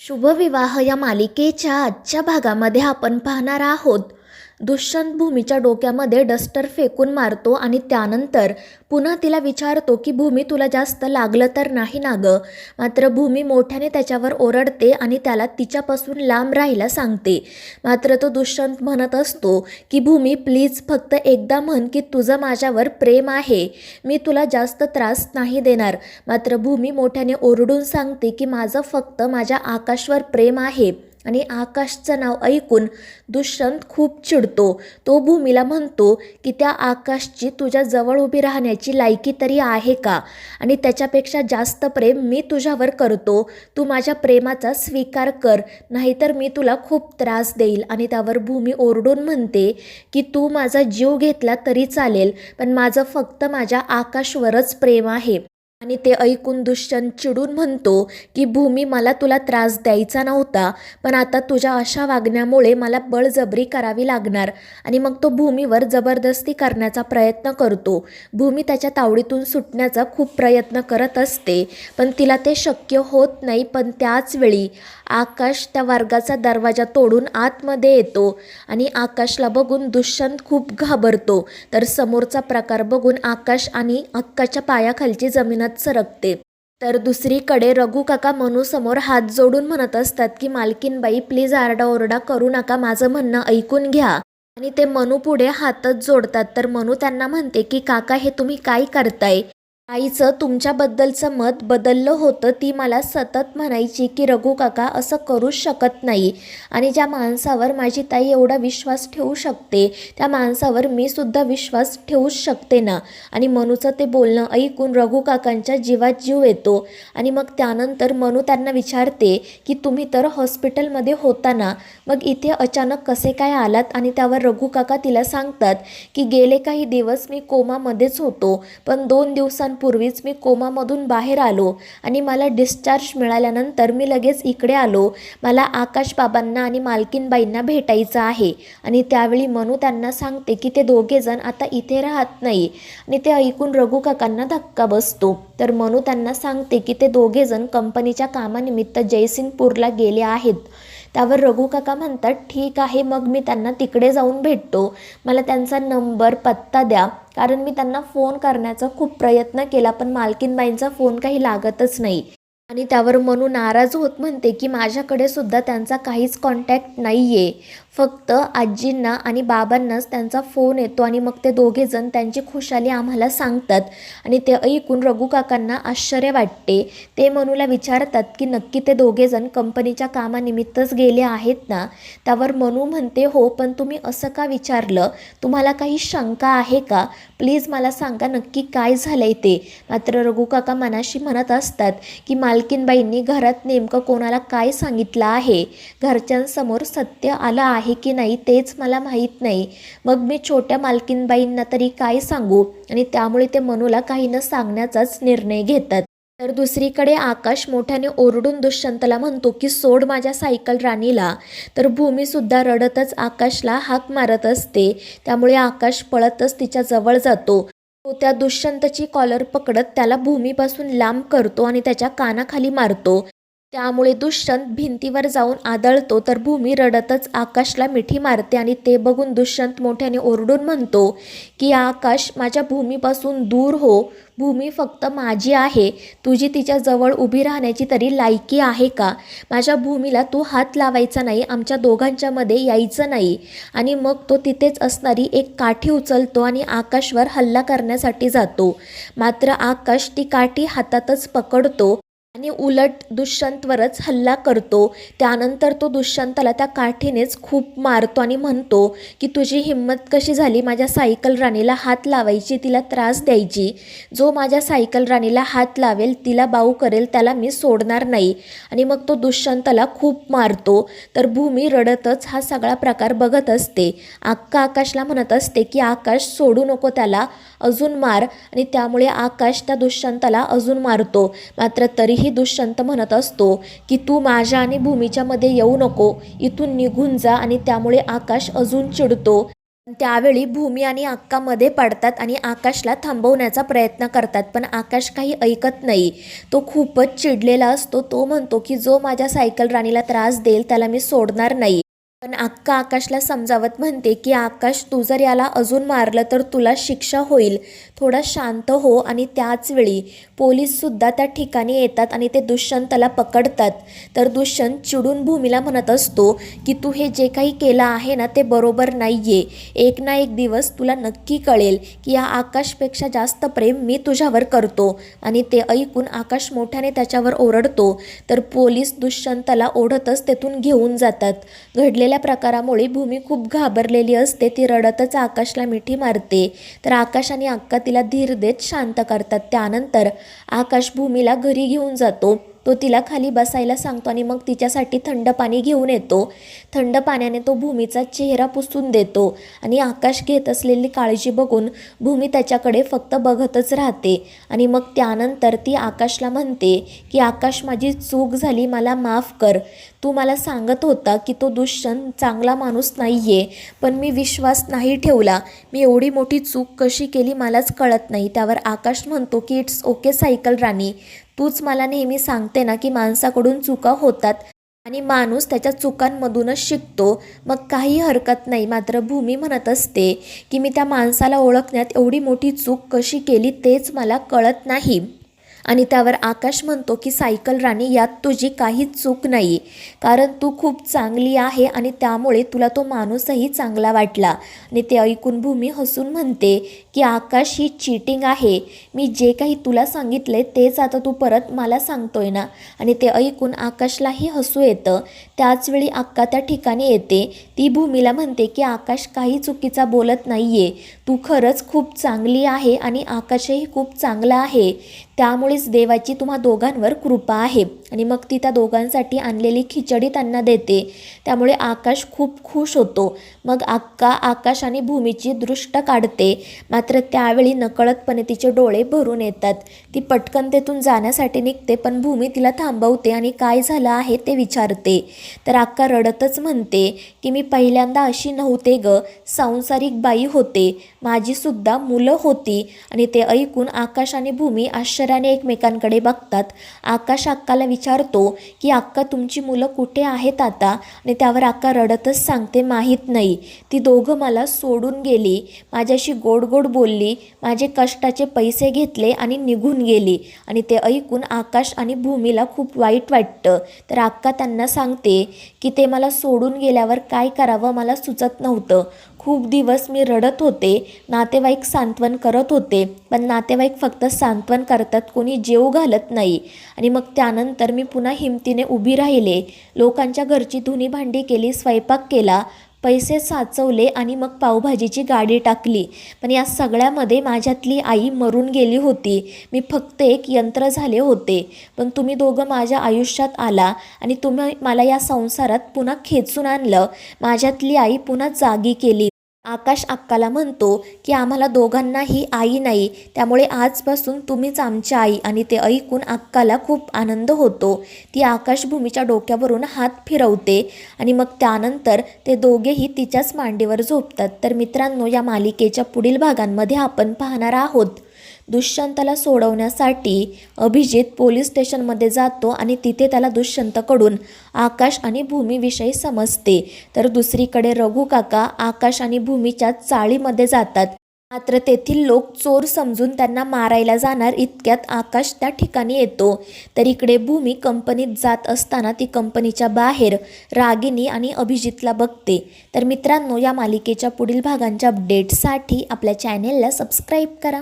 शुभविवाह या मालिकेच्या आजच्या भागामध्ये आपण पाहणार आहोत. दुष्यंत भूमीच्या डोक्यामध्ये डस्टर फेकून मारतो आणि त्यानंतर पुन्हा तिला विचारतो की भूमी तुला जास्त लागलं तर नाही ना गं? मात्र भूमी मोठ्याने त्याच्यावर ओरडते आणि त्याला तिच्यापासून लांब राहायला सांगते. मात्र तो दुष्यंत म्हणत असतो की भूमी प्लीज फक्त एकदा म्हण की तुझं माझ्यावर प्रेम आहे. मी तुला जास्त त्रास नाही देणार. मात्र भूमी मोठ्याने ओरडून सांगते की माझं फक्त माझ्या आकाशवर प्रेम आहे. आणि आकाशचं नाव ऐकून दुष्यंत खूप चिडतो. तो भूमीला म्हणतो की त्या आकाशची तुझ्या जवळ उभी राहण्याची लायकी तरी आहे का? आणि त्याच्यापेक्षा जास्त प्रेम मी तुझ्यावर करतो. तू माझ्या प्रेमाचा स्वीकार कर नाहीतर मी तुला खूप त्रास देईल. आणि त्यावर भूमी ओरडून म्हणते की तू माझा जीव घेतला तरी चालेल पण माझं फक्त माझ्या आकाशवरच प्रेम आहे. आणि ते ऐकून दुष्यंत चिडून म्हणतो की भूमी मला तुला त्रास द्यायचा नव्हता पण आता तुझ्या अशा वागण्यामुळे मला बळजबरी करावी लागणार आणि मग तो भूमीवर जबरदस्ती करण्याचा प्रयत्न करतो. भूमी त्याच्या तावडीतून सुटण्याचा खूप प्रयत्न करत असते पण तिला ते शक्य होत नाही पण त्याच वेळी आकाश त्या वर्गाचा दरवाजा तोडून आतमध्ये येतो आणि आकाशला बघून दुष्यंत खूप घाबरतो. तर समोरचा प्रकार बघून आकाश आणि अक्काच्या पायाखालची जमीन जमीनच सरकते. तर दुसरीकडे रघू काका मनूसमोर हात जोडून म्हणत असतात की मालकीनबाई प्लीज आरडाओरडा करू नका माझं म्हणणं ऐकून घ्या. आणि ते मनू पुढे हातच जोडतात. तर मनू त्यांना म्हणते की काका हे तुम्ही काय करताय? आईचं तुमच्याबद्दलचं मत बदललं होतं ती मला सतत म्हणायची की रघु काका असं करूच शकत नाही. आणि ज्या माणसावर माझी ताई एवढा विश्वास ठेवू शकते त्या माणसावर मी सुद्धा विश्वास ठेवूच शकते ना? आणि मनूचं ते बोलणं ऐकून रघु काकांच्या जीवात जीव येतो. आणि मग त्यानंतर मनू त्यांना विचारते की तुम्ही तर हॉस्पिटलमध्ये होता ना? मग इथे अचानक कसे काय आलात? आणि त्यावर रघु काका तिला सांगतात की गेले काही दिवस मी कोमामध्येच होतो पण दोन दिवसांपूर्वीच मी कोमामधून बाहेर आलो आणि मला डिस्चार्ज मिळाल्यानंतर मी लगेच इकडे आलो. मला आकाश बाबांना आणि मालकीनबाईंना भेटायचं आहे आणि त्यावेळी मनू त्यांना सांगते की ते दोघेजण आता इथे राहत नाही आणि ते ऐकून रघु काकांना धक्का बसतो. तर मनू त्यांना सांगते की ते दोघेजण कंपनीच्या कामानिमित्त जयसिंगपूरला गेले आहेत. त्यावर रघु काका म्हणतात ठीक आहे मग मी त्यांना तिकडे जाऊन भेटतो. मला त्यांचा नंबर पत्ता द्या. कारण मी त्यांना फोन करण्याचा खूप प्रयत्न केला पण मालकीनबाईंचा फोन काही लागतच नाही. आणि त्यावर मनू नाराज होत म्हणते की माझ्याकडे सुद्धा त्यांचा काहीच कॉन्टॅक्ट नाही आहे फक्त आजींना आणि बाबांनाच त्यांचा फोन येतो आणि मग ते दोघेजण त्यांची खुशाली आम्हाला सांगतात. आणि ते ऐकून रघू काकांना आश्चर्य वाटते. ते मनूला विचारतात की नक्की ते दोघेजण कंपनीच्या कामानिमित्तच गेले आहेत ना? त्यावर मनू म्हणते हो पण तुम्ही असं का विचारलं? तुम्हाला काही शंका आहे का? प्लीज मला सांगा नक्की काय झालं आहे ते. मात्र रघू काका मनाशी म्हणत असतात की मला मालकीनबाईंनी घरात नेमकं कोणाला काय सांगितलं आहे? घरच्यांसमोर सत्य आलं आहे की नाही तेच मला माहीत नाही. मग मी छोट्या मालकीनबाईंना तरी काय सांगू? आणि त्यामुळे ते मनूला काही न सांगण्याचाच निर्णय घेतात. तर दुसरीकडे आकाश मोठ्याने ओरडून दुष्यंतला म्हणतो की सोड माझ्या सायकल राणीला. तर भूमीसुद्धा रडतच आकाशला हाक मारत असते. त्यामुळे आकाश पळतच तिच्या जवळ जातो. तो त्या दुष्यंतची कॉलर पकडत त्याला भूमीपासून लांब करतो आणि त्याच्या कानाखाली मारतो. त्यामुळे दुष्यंत भिंतीवर जाऊन आदळतो तर भूमी रडतच आकाशला मिठी मारते आणि ते बघून दुष्यंत मोठ्याने ओरडून म्हणतो की आकाश माझ्या भूमीपासून दूर हो. भूमी फक्त माझी आहे. तुझी तिच्या जवळ उभी राहण्याची तरी लायकी आहे का? माझ्या भूमीला तू हात लावायचा नाही आमच्या दोघांच्यामध्ये यायचं नाही. आणि मग तो तिथेच असणारी एक काठी उचलतो आणि आकाशवर हल्ला करण्यासाठी जातो. मात्र आकाश ती काठी हातातच पकडतो. आणि उलट दुष्यंतवरच हल्ला करतो. त्यानंतर तो दुष्यंताला त्या काठीनेच खूप मारतो आणि म्हणतो की तुझी हिंमत कशी झाली माझ्या सायकल राणीला हात लावायची तिला त्रास द्यायची? जो माझ्या सायकल राणीला हात लावेल तिला बाऊ करेल त्याला मी सोडणार नाही. आणि मग तो दुष्यंताला खूप मारतो. तर भूमी रडतच हा सगळा प्रकार बघत असते. आक्का आकाशला म्हणत असते की आकाश सोडू नको त्याला अजून मार. आणि त्यामुळे आकाश त्या दुष्यंताला अजून मारतो. मात्र तरी तरीही दुष्यंत म्हणत असतो की तू माझ्या आणि भूमीच्या मध्ये येऊ नको इथून निघून जा आणि त्यामुळे आकाश अजून चिडतो. त्यावेळी भूमी आणि अक्कामध्ये पडतात आणि आकाशला थांबवण्याचा प्रयत्न करतात पण आकाश काही ऐकत नाही. तो खूपच चिडलेला असतो. तो म्हणतो की जो माझ्या सायकल राणीला त्रास देईल त्याला मी सोडणार नाही. पण अक्का आकाशला समजावत म्हणते की आकाश तू जर याला अजून मारलं तर तुला शिक्षा होईल. थोडा शांत हो आणि त्याच वेळी. पोलीससुद्धा त्या ठिकाणी येतात आणि ते दुष्यंतला पकडतात. तर दुष्यंत चिडून भूमीला म्हणत असतो की तू हे जे काही केलं आहे ना ते बरोबर नाही आहे एक ना एक दिवस तुला नक्की कळेल की या आकाशपेक्षा जास्त प्रेम मी तुझ्यावर करतो. आणि ते ऐकून आकाश मोठ्याने त्याच्यावर ओरडतो. तर पोलीस दुष्यंतला ओढतच तेथून घेऊन जातात. घडलेल्या प्रकारामुळे भूमी खूप घाबरलेली असते ती रडतच आकाशला मिठी मारते. तर आकाश आणि अक्का तिला धीर देत शांत करतात. त्यानंतर आकाश भूमीला घरी घेऊन जातो. तो तिला खाली बसायला सांगतो आणि मग तिच्यासाठी थंड पाणी घेऊन येतो. थंड पाण्याने तो भूमीचा चेहरा पुसून देतो आणि आकाश घेत असलेली काळजी बघून भूमी त्याच्याकडे फक्त बघतच राहते. आणि मग त्यानंतर ती आकाशला म्हणते की आकाश माझी चूक झाली मला माफ कर. तू मला सांगत होता की तो दुष्यंत चांगला माणूस नाही आहे पण मी विश्वास नाही ठेवला. मी एवढी मोठी चूक कशी केली मलाच कळत नाही. त्यावर आकाश म्हणतो की इट्स ओके सायकल राणी. तूच मला नेहमी सांगते ना की माणसाकडून चुका होतात आणि माणूस त्याच्या चुकांमधूनच शिकतो. मग काही हरकत नाही मात्र भूमी म्हणत असते की मी त्या माणसाला ओळखण्यात एवढी मोठी चूक कशी केली तेच मला कळत नाही. आणि त्यावर आकाश म्हणतो की सायकल राणी यात तुझी काहीच चूक नाही. कारण तू खूप चांगली आहे आणि त्यामुळे तुला तो माणूसही चांगला वाटला. आणि ते ऐकून भूमी हसून म्हणते की आकाश ही चीटिंग आहे. मी जे काही तुला सांगितले तेच आता तू परत मला सांगतोय ना? आणि ते ऐकून आकाशलाही हसू येतं. त्याचवेळी अक्का त्या ठिकाणी येते. ती भूमीला म्हणते की आकाश काही चुकीचा बोलत नाही आहे तू खरंच खूप चांगली आहे आणि आकाशही खूप चांगला आहे. त्यामुळे त्यामुळेच देवाची तुम्हा दोघांवर कृपा आहे. आणि मग ती त्या दोघांसाठी आणलेली खिचडी त्यांना देते. त्यामुळे आकाश खूप खुश होतो. मग अक्का आकाश आणि भूमीची दृष्ट काढते. मात्र त्यावेळी नकळतपणे तिचे डोळे भरून येतात. ती पटकन तेथून जाण्यासाठी निघते पण भूमी तिला थांबवते आणि काय झालं आहे ते विचारते. तर अक्का रडतच म्हणते की मी पहिल्यांदा अशी नव्हते ग. सांसारिक बाई होते. माझीसुद्धा मुलं होती. आणि ते ऐकून आकाश आणि भूमी आश्चर्याने एकमेकांकडे बघतात. आकाश अक्काला विचारतो की अक्का तुमची मुलं कुठे आहेत आता? आणि त्यावर अक्का रडतच सांगते माहीत नाही. ती दोघं मला सोडून गेली. माझ्याशी गोड गोड बोलली. माझे कष्टाचे पैसे घेतले आणि निघून गेली. आणि ते ऐकून आकाश आणि भूमीला खूप वाईट वाटतं. तर अक्का त्यांना सांगते की ते मला सोडून गेल्यावर काय करावं? मला सुचत नव्हतं. खूप दिवस मी रडत होते नातेवाईक सांत्वन करत होते पण नातेवाईक फक्त सांत्वन करतात कोणी जेव घालत नाही. आणि मग त्यानंतर मी पुन्हा हिमतीने उभी राहिले. लोकांच्या घरची धुनी भांडी केली स्वयंपाक केला पैसे साचवले आणि मग पावभाजीची गाडी टाकली. पण या सगळ्यामध्ये माझ्यातली आई मरून गेली होती. मी फक्त एक यंत्र झाले होते. पण तुम्ही दोघं माझ्या आयुष्यात आला आणि तुम्ही मला या संसारात पुन्हा खेचून आणलं. माझ्यातली आई पुन्हा जागी केली. आकाश अक्काला म्हणतो की आम्हाला दोघांनाही आई नाही. त्यामुळे आजपासून तुम्हीच आमची आई. आणि ते ऐकून अक्काला खूप आनंद होतो. ती आकाशभूमीच्या डोक्यावरून हात फिरवते आणि मग त्यानंतर ते दोघेही तिच्याच मांडीवर झोपतात. तर मित्रांनो या मालिकेच्या पुढील भागांमध्ये आपण पाहणार आहोत. दुष्यंताला सोडवण्यासाठी अभिजित पोलीस स्टेशनमध्ये जातो आणि तिथे त्याला दुष्यंतकडून आकाश आणि भूमीविषयी समजते. तर दुसरीकडे रघु काका आकाश आणि भूमीच्या चाळीमध्ये जातात. मात्र तेथील लोक चोर समजून त्यांना मारायला जाणार इतक्यात आकाश त्या ठिकाणी येतो. तर इकडे भूमी कंपनीत जात असताना ती कंपनीच्या बाहेर रागिनी आणि अभिजितला बघते. तर मित्रांनो या मालिकेच्या पुढील भागांच्या अपडेटसाठी आपल्या चॅनेलला सबस्क्राईब करा.